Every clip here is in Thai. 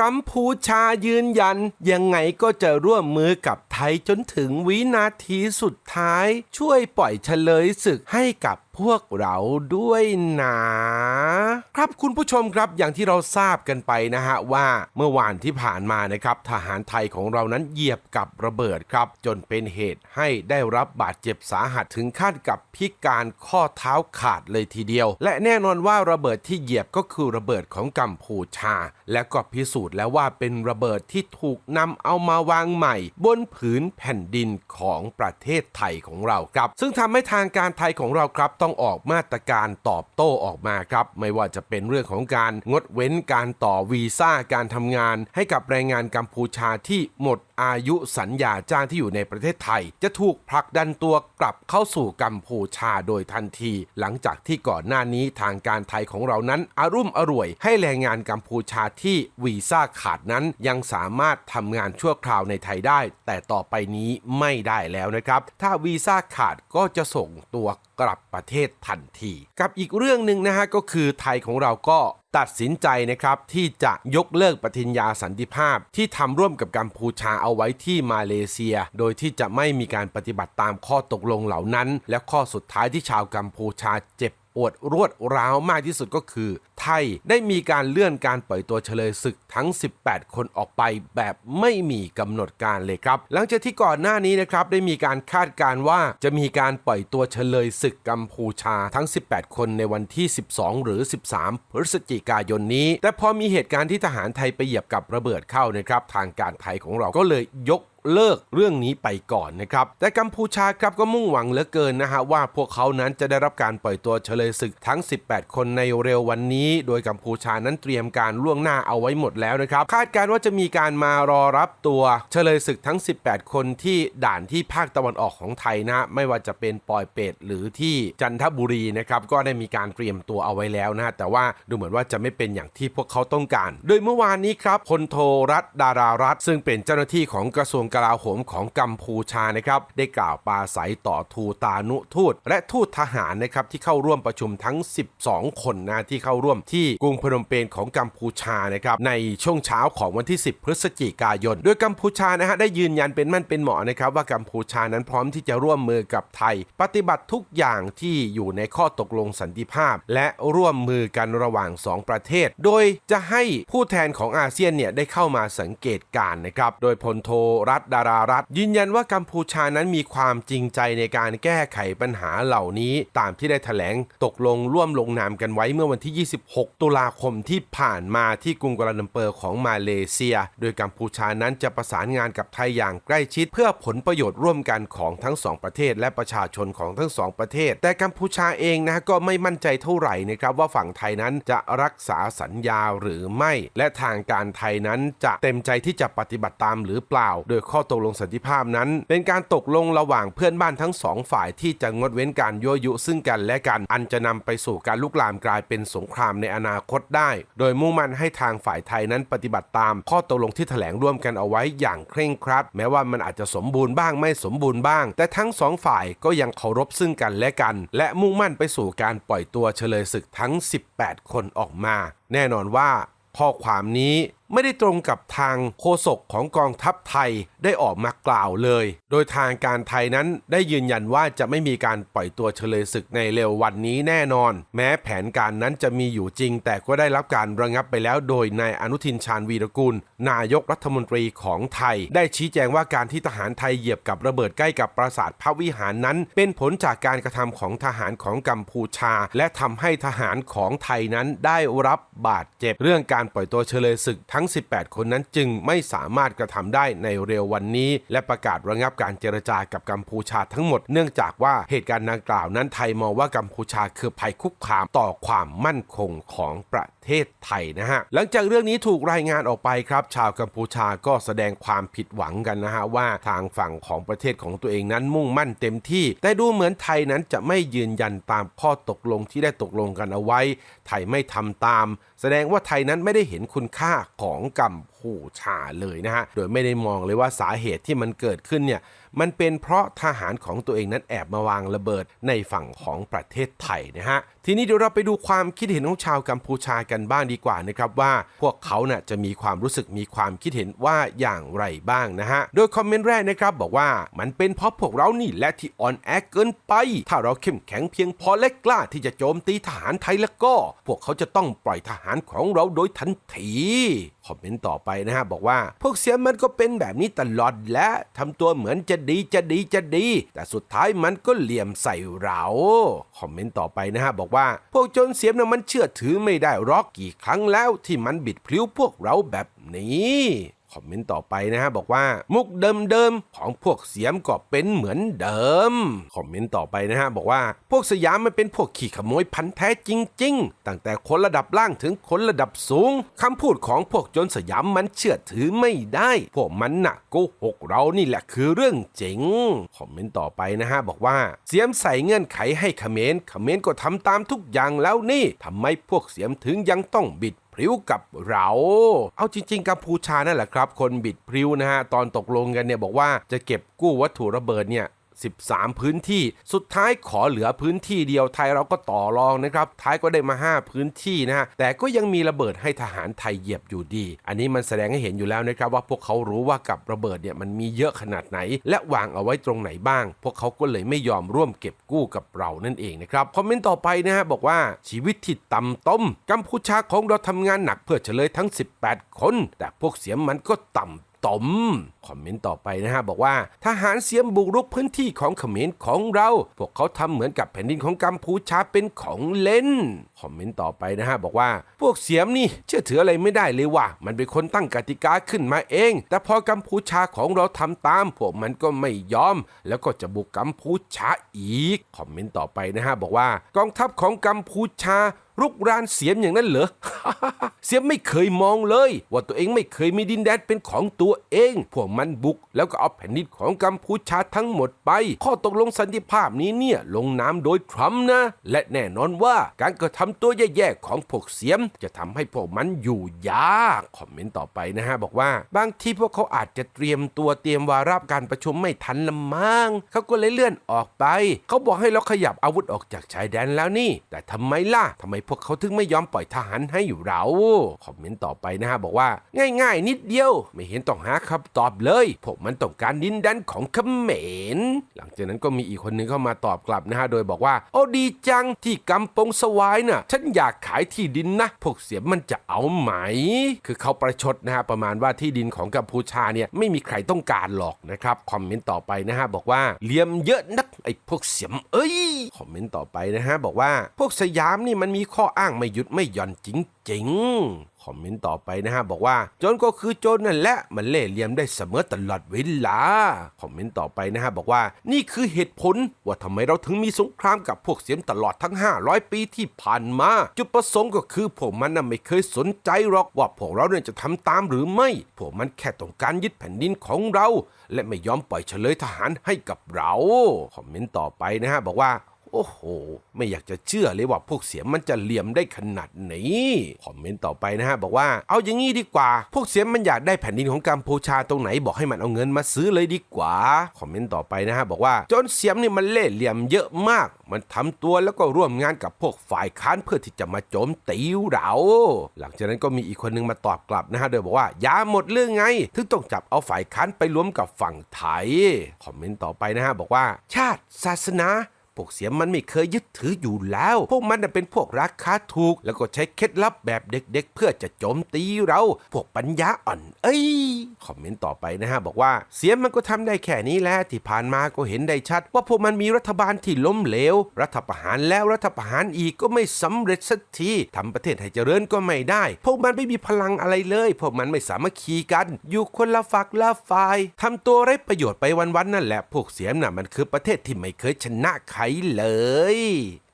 กัมพูชายืนยัน ยังไงก็จะร่วมมือกับไทยจนถึงวินาทีสุดท้าย ช่วยปล่อยเฉลยศึกให้กับ พวกเราด้วยนะครับคุณผู้ชมครับอย่างที่เราทราบกันไปนะฮะว่าเมื่อวานที่ผ่านมานะครับทหารไทยของเรานั้นเหยียบกับระเบิดครับ จนเป็นเหตุให้ได้รับบาดเจ็บสาหัสถึงขั้นกับพิการข้อเท้าขาดเลยทีเดียว และแน่นอนว่าระเบิดที่เหยียบก็คือระเบิดของกัมพูชา และก็พิสูจน์แล้วว่าเป็นระเบิดที่ถูกนำเอามาวางใหม่ บนผืนแผ่นดินของประเทศไทยของเราครับ ซึ่งทำให้ทางการไทยของเราครับต้องออกมาตรการตอบโต้ออกมาครับ ไม่ว่าจะเป็นเรื่องของการงดเว้นการต่อวีซ่าการทำงาน ให้กับแรงงานกัมพูชาที่หมดอายุสัญญาจ้างที่อยู่ในประเทศไทย จะถูกผลักดันตัวกลับเข้าสู่กัมพูชาโดยทันที หลังจากที่ก่อนหน้านี้ทางการไทยของเรานั้นอารุ่มอร่วย ให้แรงงานกัมพูชาที่วีซ่าขาดนั้นยังสามารถทำงานชั่วคราวในไทยได้ แต่ต่อไปนี้ไม่ได้แล้วนะครับ ถ้าวีซ่าขาดก็จะส่งตัวกลับประเทศทันที กับอีกเรื่องหนึ่งนะฮะก็คือไทยของเราก็ตัดสินใจนะครับที่จะยกเลิกปฏิญญาสันติภาพ ที่ทำร่วมกับกัมพูชาเอาไว้ที่มาเลเซีย โดยที่จะไม่มีการปฏิบัติตามข้อตกลงเหล่านั้น และข้อสุดท้ายที่ชาวกัมพูชาเจ็บ ปวดรวดร้าวมากที่สุดก็คือ ไทยได้มีการเลื่อนการปล่อยตัวเฉลยศึกทั้ง 18 คนออกไปแบบไม่มีกำหนดการเลยครับ หลังจากที่ก่อนหน้านี้นะครับได้มีการคาดการว่าจะมีการปล่อยตัวเฉลยศึกกัมพูชาทั้ง 18 คนในวันที่ 12 หรือ 13 พฤศจิกายนนี้ แต่พอมีเหตุการณ์ที่ทหารไทยไปเหยียบกับระเบิดเข้านะครับทางการไทยของเราก็เลยยก เลิกเรื่องนี้ไปก่อนนะครับ แต่กัมพูชาครับก็มุ่งหวังเหลือเกินนะฮะว่าพวกเขานั้นจะได้รับการปล่อยตัวเฉลยศึกทั้ง 18 คนในเร็ววันนี้ โดยกัมพูชานั้นเตรียมการล่วงหน้าเอาไว้หมดแล้วนะครับ คาดการณ์ว่าจะมีการมารอรับตัวเฉลยศึกทั้ง 18 คนที่ด่านที่ภาคตะวันออกของไทยนะ ไม่ว่าจะเป็นปอยเป็ดหรือที่จันทบุรีนะครับก็ได้มีการเตรียมตัวเอาไว้แล้วนะฮะแต่ว่าดูเหมือนว่าจะไม่เป็นอย่างที่พวกเขาต้องการ โดยเมื่อวานนี้ครับพลโทรัฐดารารัฐ ซึ่งเป็นเจ้าหน้าที่ของกระทรวงกลาโหมของกัมพูชานะครับได้กล่าวปราศัยต่อทูตานุทูต และทูตทหารนะครับที่เข้าร่วมประชุมทั้ง 12 คนนะที่เข้าร่วมที่กรุงพนมเปญของกัมพูชานะครับในช่วงเช้าของวันที่ 10 พฤศจิกายน โดยกัมพูชานะฮะได้ยืนยันเป็นมั่นเป็นเหมาะนะครับว่ากัมพูชานั้นพร้อมที่จะร่วมมือกับไทย ปฏิบัติทุกอย่างที่อยู่ในข้อตกลงสันติภาพ และร่วมมือกันระหว่าง 2 ประเทศ โดยจะให้ผู้แทนของอาเซียนเนี่ยได้เข้ามาสังเกตการณ์นะครับโดยพลโทรัฐดารารัฐ ยืนยันว่ากัมพูชานั้นมีความจริงใจในการแก้ไขปัญหาเหล่านี้ ตามที่ได้แถลงตกลงร่วมลงนามกันไว้เมื่อวันที่ 26 ตุลาคมที่ผ่านมาที่กรุงกัลาลัมเปอร์ของมาเลเซีย โดยกัมพูชานั้นจะประสานงานกับไทยอย่างใกล้ชิด เพื่อผลประโยชน์ร่วมกันของทั้งสองประเทศ และประชาชนของทั้งสองประเทศ แต่กัมพูชาเองนะก็ไม่มั่นใจเท่าไหร่นะครับว่าฝั่งไทยนั้นจะรักษาสัญญาหรือไม่ และทางการไทยนั้นจะเต็มใจที่จะปฏิบัติตามหรือเปล่า โดยขข้อตกลงสันติภาพนั้น เป็นการตกลงระหว่างเพื่อนบ้านทั้งสองฝ่ายที่จะงดเว้นการยั่วยุซึ่งกันและกัน อันจะนำไปสู่การลุกลามกลายเป็นสงครามในอนาคตได้ โดยมุ่งมั่นให้ทางฝ่ายไทยนั้นปฏิบัติตาม ข้อตกลงที่แถลงร่วมกันเอาไว้อย่างเคร่งครัด แม้ว่ามันอาจจะสมบูรณ์บ้างไม่สมบูรณ์บ้าง แต่ทั้งสองฝ่ายก็ยังเคารพซึ่งกันและกัน และมุ่งมั่นไปสู่การปล่อยตัวเฉลยศึกทั้ง 18 คนออกมา แน่นอนว่าข้อความนี้ไม่ได้ตรงกับทางโฆษกของกองทัพไทยได้ออกมากล่าวเลย โดยทางการไทยนั้นได้ยืนยันว่าจะไม่มีการปล่อยตัวเฉลยศึกในเร็ววันนี้แน่นอน แม้แผนการนั้นจะมีอยู่จริง แต่ก็ได้รับการระงับไปแล้ว โดยนายอนุทินชาญวีรกุล นายกรัฐมนตรีของไทย ได้ชี้แจงว่าการที่ทหารไทยเหยียบกับระเบิดใกล้กับปราสาทพระวิหารนั้น เป็นผลจากการกระทำของทหารของกัมพูชา และทำให้ทหารของไทยนั้นได้รับบาดเจ็บ เรื่องการปล่อยตัวเฉลยศึกทั้ง 18 คนนั้นจึงไม่สามารถกระทำได้ในเร็ววันนี้ และประกาศระงับการเจรจากับกัมพูชาทั้งหมดเนื่องจากว่าเหตุการณ์ดังกล่าวนั้นไทยมองว่ากัมพูชาคือภัยคุกคามต่อความมั่นคงของประ เทศไทยนะฮะ หลังจากเรื่องนี้ถูกรายงานออกไปครับ ชาวกัมพูชาก็แสดงความผิดหวังกันนะฮะว่าทางฝั่งของประเทศของตัวเองนั้นมุ่งมั่นเต็มที่ แต่ดูเหมือนไทยนั้นจะไม่ยืนยันตามข้อตกลงที่ได้ตกลงกันเอาไว้ ไทยไม่ทำตาม แสดงว่าไทยนั้นไม่ได้เห็นคุณค่าของกัมพ ผู้ชาเลยนะฮะ โดยไม่ได้มองเลยว่าสาเหตุที่มันเกิดขึ้นเนี่ย มันเป็นเพราะทหารของตัวเองนั้นแอบมาวางระเบิดในฝั่งของประเทศไทยนะฮะ ทีนี้เดี๋ยวเราไปดูความคิดเห็นของชาวกัมพูชากันบ้างดีกว่านะครับว่าพวกเขาน่ะจะมีความรู้สึกมีความคิดเห็นว่าอย่างไรบ้างนะฮะ โดยคอมเมนต์แรกนะครับบอกว่ามันเป็นเพราะพวกเรานี่แหละที่อ่อนแอเกินไป ถ้าเราเข้มแข็งเพียงพอและกล้าที่จะโจมตีทหารไทยแล้วก็ พวกเขาจะต้องปล่อยทหารของเราโดยทันที คอมเมนต์ต่อไปนะฮะบอกว่า พวกเสียมันก็เป็นแบบนี้ตลอดและทำตัวเหมือนจะดีจะดีจะดี แต่สุดท้ายมันก็เหลี่ยมใส่เราคอมเมนต์ต่อไปนะฮะบอกว่า พวกจนเสียมนะมันเชื่อถือไม่ได้รอกกี่ครั้งแล้วที่มันบิดพลิ้วพวกเราแบบนี้ คอมเมนต์ต่อไปนะฮะบอกว่ามุกเดิมๆของพวกเสียมก็เป็นเหมือนเดิม คอมเมนต์ต่อไปนะฮะบอกว่าพวกสยามมันเป็นพวกขี่ขโมยพันธุ์แท้จริง ๆ ตั้งแต่คนระดับล่างถึงคนระดับสูงคำพูดของพวกจนสยามมันเชื่อถือไม่ได้ พวกมันน่ะโกหกเรานี่แหละคือเรื่องจริง คอมเมนต์ต่อไปนะฮะบอกว่าเสียมใส่เงื่อนไขให้เขมรเขมรก็ทำตามทุกอย่างแล้วนี่ทำไมพวกเสียมถึงยังต้องบิด พริ้วกับเรา เอาจริง ๆ กัมพูชานั่นแหละครับ คนบิดพริ้วนะฮะ ตอนตกลงกันเนี่ยบอกว่าจะเก็บกู้วัตถุระเบิดเนี่ย 13 พื้นที่ สุดท้ายขอเหลือพื้นที่เดียวไทยเราก็ต่อรองนะครับ ท้ายก็ได้มา 5 พื้นที่นะฮะ แต่ก็ยังมีระเบิดให้ทหารไทยเหยียบอยู่ดี อันนี้มันแสดงให้เห็นอยู่แล้วนะครับว่าพวกเขารู้ว่ากับระเบิดเนี่ยมันมีเยอะขนาดไหน และวางเอาไว้ตรงไหนบ้าง พวกเขาก็เลยไม่ยอมร่วมเก็บกู้กับเรานั่นเองนะครับ คอมเมนต์ต่อไปนะฮะบอกว่าชีวิตที่ต่ำต้ม กัมพูชาของเราทำงานหนักเพื่อเฉลยทั้ง 18 คน แต่พวกเสียมมันก็ต่ำ ตมคอมเมนต์ต่อไปนะฮะบอกว่าทหารเสียมบุกรุกพื้นที่ของเขมรของเรา พวกเขาทำเหมือนกับแผ่นดินของกัมพูชาเป็นของเล่นคอมเมนต์ต่อไปนะฮะบอกว่า พวกเสียมนี่เชื่อถืออะไรไม่ได้เลยว่ะมันเป็นคนตั้งกติกาขึ้นมาเอง แต่พอกัมพูชาของเราทำตาม พวกมันก็ไม่ยอม แล้วก็จะบุกกัมพูชาอีกคอมเมนต์ต่อไปนะฮะบอกว่ากองทัพของกัมพูชา รุกรานเสียมอย่างนั้นเหรอ เสียมไม่เคยมองเลย ว่าตัวเองไม่เคยมีดินแดนเป็นของตัวเอง พวกมันบุก แล้วก็เอาแผ่นดินของกัมพูชาทั้งหมดไป ข้อตกลงสันติภาพนี้เนี่ยลงนามโดยทรัมป์นะ และแน่นอนว่าการกระทำตัวแย่ๆของพวกเสียม จะทำให้พวกมันอยู่ยากคอมเมนต์ต่อไปนะฮะบอกว่า บางทีพวกเขาอาจจะเตรียมตัวเตรียมวาระการประชุมไม่ทันละมั้งเขาก็เลยเลื่อนออกไป เขาบอกให้เราขยับอาวุธออกจากชายแดนแล้วนี่ แต่ทำไมล่ะทำไมพวกเขาถึงไม่ยอมปล่อยทหารให้อยู่เราคอมเมนต์ต่อไปนะฮะบอกว่า ง่ายๆ นิดเดียว ไม่เห็นต้องหาคำตอบเลยพวกมันต้องการดินแดนของเขมรหลังจากนั้นก็มีอีกคนนึงเข้ามาตอบกลับนะฮะโดยบอกว่า โอ้ดีจังที่กำปงสวายน่ะฉันอยากขายที่ดินนะ พวกเสียมันจะเอาไหม คือเขาประชดนะฮะประมาณว่าที่ดินของกัมพูชาเนี่ยไม่มีใครต้องการหรอกนะครับคอมเมนต์ต่อไปนะฮะบอกว่าเหลี่ยมเยอะนักไอ้พวกเสียมเอ้ยคอมเมนต์ต่อไปนะฮะบอกว่าพวกสยามนี่มันมีข้ออ้างไม่หยุดไม่หย่อนจริงๆ คอมเมนต์ต่อไปนะฮะ บอกว่า โจรก็คือโจรนั่นแหละ มันเล่ห์เหลี่ยมได้เสมอตลอดเวลา คอมเมนต์ต่อไปนะฮะ บอกว่านี่คือเหตุผลว่าทำไมเราถึงมีสงครามกับพวกเสียมตลอดทั้ง 500 ปีที่ผ่านมา จุดประสงค์ก็คือพวกมันน่ะไม่เคยสนใจหรอกว่าพวกเราเนี่ยจะทำตามหรือไม่พวกมันแค่ต้องการยึดแผ่นดินของเรา และไม่ยอมปล่อยเฉลยทหารให้กับเรา คอมเมนต์ต่อไปนะฮะบอกว่า โอ้โห ไม่อยากจะเชื่อเลยว่าพวกเสียมมันจะเหลี่ยมได้ขนาดนี้คอมเมนต์ต่อไปนะฮะบอกว่าเอาอย่างงี้ดีกว่า พวกเสียมมันอยากได้แผ่นดินของกัมพูชาตรงไหนบอกให้มันเอาเงินมาซื้อเลยดีกว่าคอมเมนต์ต่อไปนะฮะบอกว่าจนเสียมนี่มันเล่ห์เหลี่ยมเยอะมาก มันทำตัวแล้วก็ร่วมงานกับพวกฝ่ายค้านเพื่อที่จะมาโจมตีเราหลังจากนั้นก็มีอีกคนนึงมาตอบกลับนะฮะโดยบอกว่ายาหมดเรื่องไง ถึงต้องจับเอาฝ่ายค้านไปรวมกับฝั่งไทยคอมเมนต์ต่อไปนะฮะบอกว่า ชาติศาสนา พวกเสียมันไม่เคยยึดถืออยู่แล้ว พวกมันเป็นพวกราคาถูก แล้วก็ใช้เคล็ดลับแบบเด็กๆ เพื่อจะโจมตีเรา พวกปัญญาอ่อน เอ้ย คอมเมนต์ต่อไปนะฮะ บอกว่าเสียมันก็ทำได้แค่นี้แหละที่ผ่านมาก็เห็นได้ชัด ว่าพวกมันมีรัฐบาลที่ล้มเหลว รัฐประหารแล้วรัฐประหารอีกก็ไม่สำเร็จสักทีทำประเทศให้เจริญก็ไม่ได้ พวกมันไม่มีพลังอะไรเลย พวกมันไม่สามัคคีกัน อยู่คนละฝักละฝ่ายทำตัวไร้ประโยชน์ไปวันๆนั่นแหละ พวกเสียมน่ะมันคือประเทศที่ไม่เคยชนะใครเลย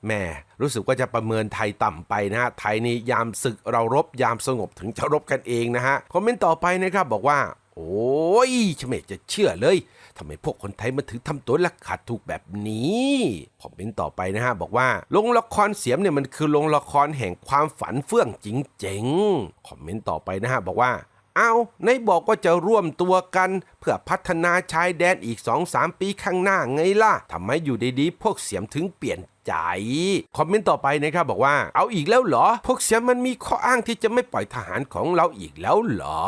แม่รู้สึกว่าจะประเมินไทยต่ำไปนะฮะไทยนี่ยามศึกเรารบยามสงบถึงจะรบกันเองนะฮะคอมเมนต์ต่อไปนะครับบอกว่า โอ้ยฉันไม่จะเชื่อเลยทำไมพวกคนไทยมันถึงทำตัวละขาดถูกแบบนี้คอมเมนต์ต่อไปนะฮะบอกว่าโรงละครเสียมเนี่ยมันคือโรงละครแห่งความฝันเฟื่องจริงๆคอมเมนต์ต่อไปนะฮะบอกว่า เอาในบอกว่าจะร่วมตัวกัน เพื่อพัฒนาชายแดนอีก2-3ปีข้างหน้าไงล่ะทำไมอยู่ดีๆพวกเสียมถึงเปลี่ยนใจคอมเมนต์ต่อไปนะครับบอกว่า เอาอีกแล้วเหรอ พวกเสียมมันมีข้ออ้างที่จะไม่ปล่อยทหารของเราอีกแล้วเหรอ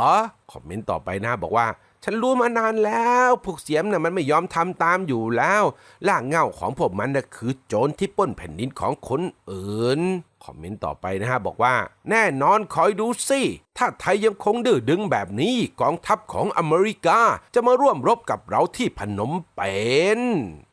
คอมเมนต์ต่อไปนะบอกว่าฉันรู้มานานแล้วพวกเสียมน่ะมันไม่ยอมทำตามอยู่แล้วล่างเงาของพวกมันน่ะคือโจรที่ปล้นแผ่นดินของคนอื่น คอมเมนต์ต่อไปนะฮะบอกว่าแน่นอนคอยดูสิ ถ้าไทยยังคงดื้อดึงแบบนี้กองทัพของอเมริกา จะมาร่วมรบกับเราที่พนมเปญ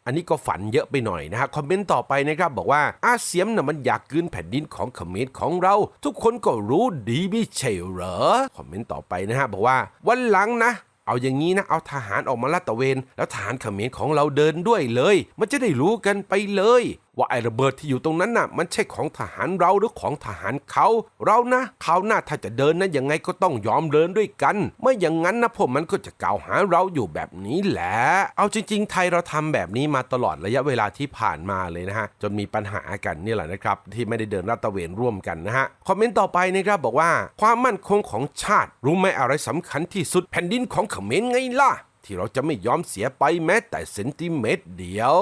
อันนี้ก็ฝันเยอะไปหน่อยนะฮะคอมเมนต์ต่อไปนะครับบอกว่าอาเซียมน่ะมันอยากกืนแผ่นดินของเขมรของเรา ทุกคนก็รู้ดีไม่ใช่เหรอคอมเมนต์ต่อไปนะฮะบอกว่าวันหลังนะเอาอย่างนี้นะ เอาทหารออกมาลาดตะเวน แล้วทหารเขมรของเราเดินด้วยเลย มันจะได้รู้กันไปเลยว่าไอ้ระเบิดที่อยู่ตรงนั้นน่ะ มันใช่ของทหารเราหรือของทหารเขา เรานะคราหน้าถ้าจะเดินนะยังไงก็ต้องยอมเดินด้วยกัน ไม่อย่างนั้นนะพวกมันก็จะกล่าวหาเราอยู่แบบนี้แหละ เอาจริง ๆ ไทยเราทำแบบนี้มาตลอดระยะเวลาที่ผ่านมาเลยนะฮะจนมีปัญหากันนี่แหละนะครับ ที่ไม่ได้เดินลาดตะเวนร่วมกันนะฮะคอมเมนต์ต่อไปนะครับบอกว่า ความมั่นคงของชาติ รู้ไหมอะไรสำคัญที่สุดแผ่นดินของเขมรไงล่ะ ที่เราจะไม่ยอมเสียไปแม้แต่เซนติเมตรเดียว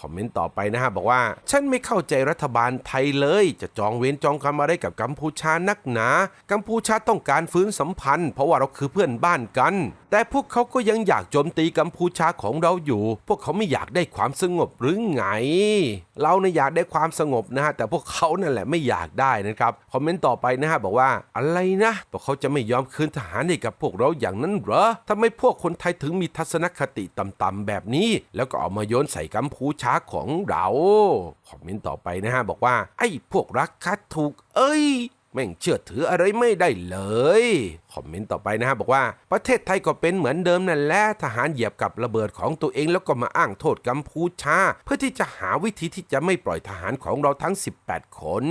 คอมเมนต์ต่อไปนะฮะบอกว่า ฉันไม่เข้าใจรัฐบาลไทยเลย จะจองเวรจองกรรมอะไรกับกัมพูชานักหนา กัมพูชาต้องการฟื้นสัมพันธ์ เพราะว่าเราคือเพื่อนบ้านกันแต่พวกเขาก็ยังอยากโจมตีกัมพูชาของเราอยู่ พวกเขาไม่อยากได้ความสงบหรือไง เราเนี่ยอยากได้ความสงบนะฮะ แต่พวกเขานั่นแหละไม่อยากได้นะครับ คอมเมนต์ต่อไปนะฮะบอกว่าอะไรนะพวกเขาจะไม่ยอมคืนทหารให้กับพวกเราอย่างนั้นเหรอทำไมพวกคนไทยถึงมีทัศนคติต่ำๆแบบนี้ แล้วก็เอามาโยนใส่กัมพูชาของเรา คอมเมนต์ต่อไปนะฮะบอกว่าไอ้พวกรักคัดถูก เอ้ย แม่งเชื่อถืออะไรไม่ได้เลย คอมเมนต์ต่อไปนะฮะบอกว่าประเทศไทยก็เป็นเหมือนเดิมนั่นแหละทหารเหยียบกับระเบิดของตัวเองแล้วก็มาอ้างโทษกัมพูชา เพื่อที่จะหาวิธีที่จะไม่ปล่อยทหารของเราทั้ง 18 คน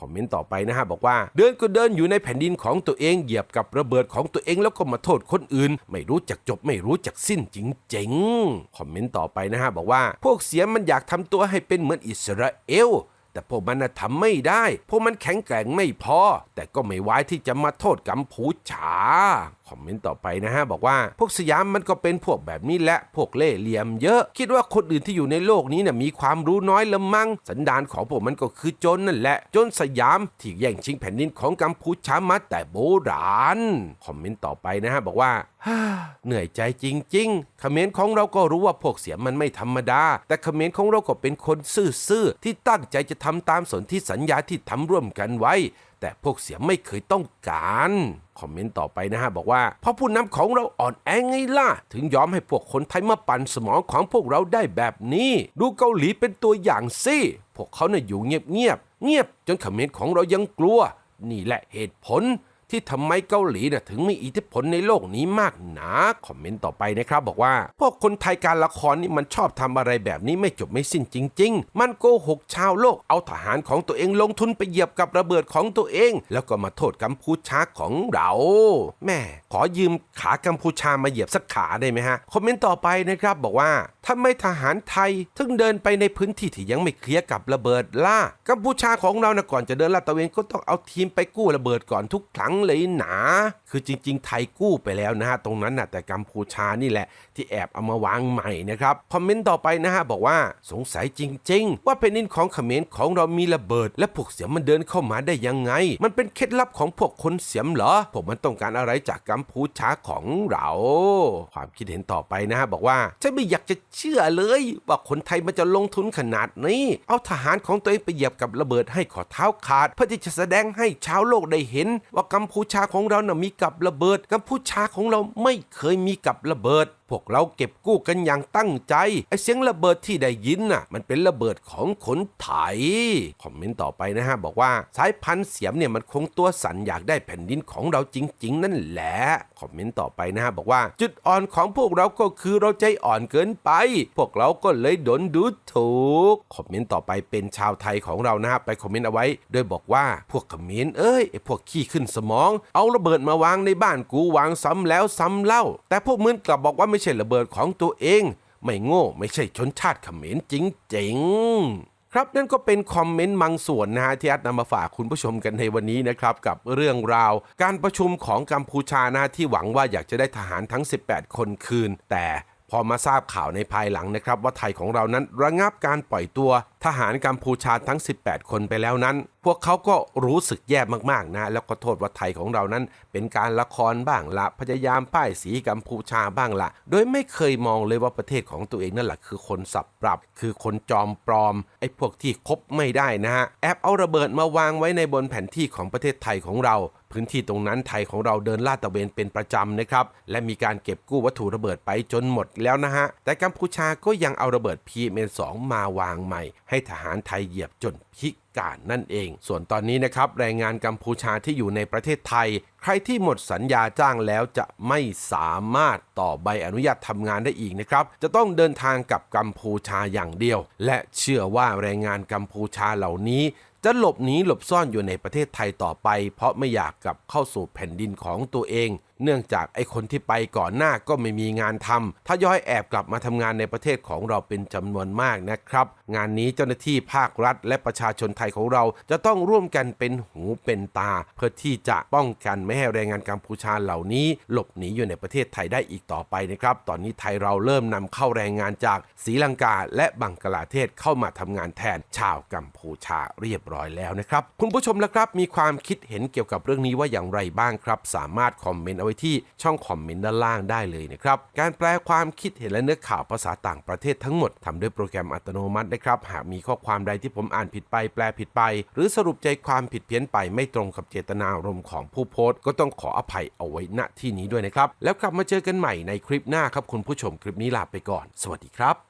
คอมเมนต์ต่อไปนะฮะบอกว่า เดินก็เดินอยู่ในแผ่นดินของตัวเองเหยียบกับระเบิดของตัวเองแล้วก็มาโทษคนอื่น ไม่รู้จักจบไม่รู้จักสิ้นจริงๆคอมเมนต์ต่อไปนะฮะบอกว่า พวกเสียมันอยากทำตัวให้เป็นเหมือนอิสราเอล แต่พวกมันทำไม่ได้ พวกมันแข็งแกร่งไม่พอ แต่ก็ไม่ไว้ที่จะมาโทษกัมพูชาคอมเมนต์ต่อไปนะฮะ บอกว่าพวกสยามมันก็เป็นพวกแบบนี้แหละพวกเล่เหลี่ยมเยอะ คิดว่าคนอื่นที่อยู่ในโลกนี้น่ะมีความรู้น้อยละมั้งสันดานของพวกมันก็คือจนนั่นแหละจรสยามที่แย่งชิงแผ่นดินของกัมพูชามาแต่โบราณคอมเมนต์ต่อไปนะฮะ บอกว่าเหนื่อยใจจริงๆเขมรของเราก็รู้ว่าพวกเสียมันไม่ธรรมดา แต่เขมรของเราก็เป็นคนซื่อๆที่ตั้งใจจะทำตามสนธิสัญญาที่ทำร่วมกันไว้แต่พวกเสียไม่เคยต้องการ คอมเมนต์ต่อไปนะฮะ บอกว่าเพราะผู้นำของเราอ่อนแอไงล่ะ ถึงยอมให้พวกคนไทยมาปั่นสมองของพวกเราได้แบบนี้ ดูเกาหลีเป็นตัวอย่างสิพวกเขาเนี่ยอยู่เงียบเงียบๆเงียบจนเขมรของเรายังกลัว นี่แหละเหตุผล ที่ทำไมเกาหลีน่ะถึงมีอิทธิพลในโลกนี้มากหนาคอมเมนต์ต่อไปนะครับ บอกว่า พวกคนไทยการละครนี่มันชอบทำอะไรแบบนี้ไม่จบไม่สิ้นจริง ๆ มันโกหกชาวโลกเอาทหารของตัวเองลงทุนไปเหยียบกับระเบิดของตัวเอง แล้วก็มาโทษกัมพูชาของเราแม่ขอยืมขากัมพูชามาเหยียบสักขาได้ไหมฮะคอมเมนต์ต่อไปนะครับบอกว่า ทำไมทหารไทยถึงเดินไปในพื้นที่ที่ยังไม่เคลียร์กับระเบิดล่ะกัมพูชาของเรานะก่อนจะเดินลาดตระเวนก็ต้องเอาทีมไปกู้ระเบิดก่อนทุกครั้งเลยหนา คือจริง ๆ ไทยกู้ไปแล้วนะฮะตรงนั้นนะแต่กัมพูชานี่แหละ ที่แอบเอามาวางใหม่นะครับคอมเมนต์ต่อไปนะฮะบอกว่าสงสัยจริง ๆ ว่าแผ่นดินของเขมรของเรามีระเบิด และพวกเสียมมันเดินเข้ามาได้ยังไง มันเป็นเคล็ดลับของพวกคนเสียมเหรอพวกมันต้องการอะไรจากกัมพูชาของเรา ความคิดเห็นต่อไปนะฮะบอกว่าฉันไม่อยากจะเชื่อเลย ว่าคนไทยมันจะลงทุนขนาดนี้ เอาทหารของตัวเองไปเหยียบกับระเบิดให้ขอเท้าขาด เพื่อที่จะแสดงให้ชาวโลกได้เห็น ว่ากัมพูชาของเราน่ะมีกับระเบิด กัมพูชาของเราไม่เคยมีกับระเบิด พวกเราเก็บกู้กันอย่างตั้งใจ ไอเสียงระเบิดที่ได้ยินน่ะ มันเป็นระเบิดของคนไทยคอมเมนต์ต่อไปนะฮะ บอกว่าสายพันธุ์เสียมเนี่ยมันคงตัวสั่นอยากได้แผ่นดินของเราจริง ๆ นั่นแหละ คอมเมนต์ต่อไปนะฮะ บอกว่า จุดอ่อนของพวกเราก็คือเราใจอ่อนเกินไป พวกเราก็เลยโดนดูถูก คอมเมนต์ต่อไปเป็นชาวไทยของเรานะฮะไปคอมเมนต์เอาไว้ โดยบอกว่าพวกคอมเขมรเอ้ยไอพวกขี้ขึ้นสมอง เอาระเบิดมาวางในบ้านกูวางซ้ำแล้วซ้ำเล่า แต่พวกมึงกลับบอกว่าไม่ใช่ระเบิดของตัวเอง ไม่โง่ไม่ใช่ชนชาติเขมรจริงๆคครับนั่นก็เป็นคอมเมนต์บางส่วนนะฮะที่แอดนำมาฝากคุณผู้ชมกันในวันนี้นะครับ กับเรื่องราว การประชุมของกัมพูชานะที่หวังว่าอยากจะได้ทหารทั้ง 18 คนคืน แต่พอมาทราบข่าวในภายหลังนะครับ ว่าไทยของเรานั้นระงับการปล่อยตัวทหารกัมพูชาทั้ง 18 คนไปแล้วนั้น พวกเขาก็รู้สึกแย่มากๆนะ แล้วก็โทษว่าไทยของเรานั้น เป็นการละครบ้างละพยายามป้ายสีกัมพูชาบ้างละโดยไม่เคยมองเลยว่าประเทศของตัวเองนั่นแหละคือคนสับปรับ คือคนจอมปลอม ไอ้พวกที่คบไม่ได้นะฮะแอบเอาระเบิดมาวางไว้ในบนแผนที่ของประเทศไทยของเราพื้นที่ตรงนั้นไทยของเราเดินลาดตะเวนเป็นประจำนะครับ และมีการเก็บกู้วัตถุระเบิดไปจนหมดแล้วนะฮะ แต่กัมพูชาก็ยังเอาระเบิด PM2 มาวางใหม่ ให้ทหารไทยเหยียบจนพิ การนั่นเอง ส่วนตอนนี้นะครับแรงงานกัมพูชาที่อยู่ในประเทศไทยใครที่หมดสัญญาจ้างแล้วจะไม่สามารถต่อใบอนุญาตทำงานได้อีกนะครับ จะต้องเดินทางกับกัมพูชาอย่างเดียว และเชื่อว่าแรงงานกัมพูชาเหล่านี้ จะหลบหนีหลบซ่อนอยู่ในประเทศไทยต่อไป เพราะไม่อยากกลับเข้าสู่แผ่นดินของตัวเอง เนื่องจากไอ้คนที่ไปก่อนหน้าก็ไม่มีงานทำถ้าย้อยแอบกลับมาทำงานในประเทศของเราเป็นจำนวนมากนะครับ งานนี้เจ้าหน้าที่ภาครัฐ และประชาชนไทยของเรา จะต้องร่วมกันเป็นหูเป็นตา เพื่อที่จะป้องกันไม่ให้แรงงานกัมพูชาเหล่านี้ หลบหนีอยู่ในประเทศไทยได้อีกต่อไปนะครับ ตอนนี้ไทยเราเริ่มนำเข้าแรงงานจากศรีลังกา และบังกลาเทศเข้ามาทำงานแทนชาวกัมพูชาเรียบร้อยแล้วนะครับ คุณผู้ชมละครับ มีความคิดเห็นเกี่ยวกับเรื่องนี้ว่าอย่างไรบ้างครับ สามารถคอมเมนต์เอาไว้ที่ช่องคอมเมนต์ด้านล่างได้เลยนะครับ การแปลความคิดเห็นและเนื้อข่าวภาษาต่างประเทศทั้งหมดทำด้วยโปรแกรมอัตโนมัตินะครับ หากมีข้อความใดที่ผมอ่านผิดไป แปลผิดไป หรือสรุปใจความผิดเพี้ยนไปไม่ตรงกับเจตนารมณ์ของผู้โพสก็ต้องขออภัยเอาไว้ณที่นี้ด้วยนะครับ แล้วกลับมาเจอกันใหม่ในคลิปหน้าครับคุณผู้ชมคลิปนี้ลาไปก่อน สวัสดีครับ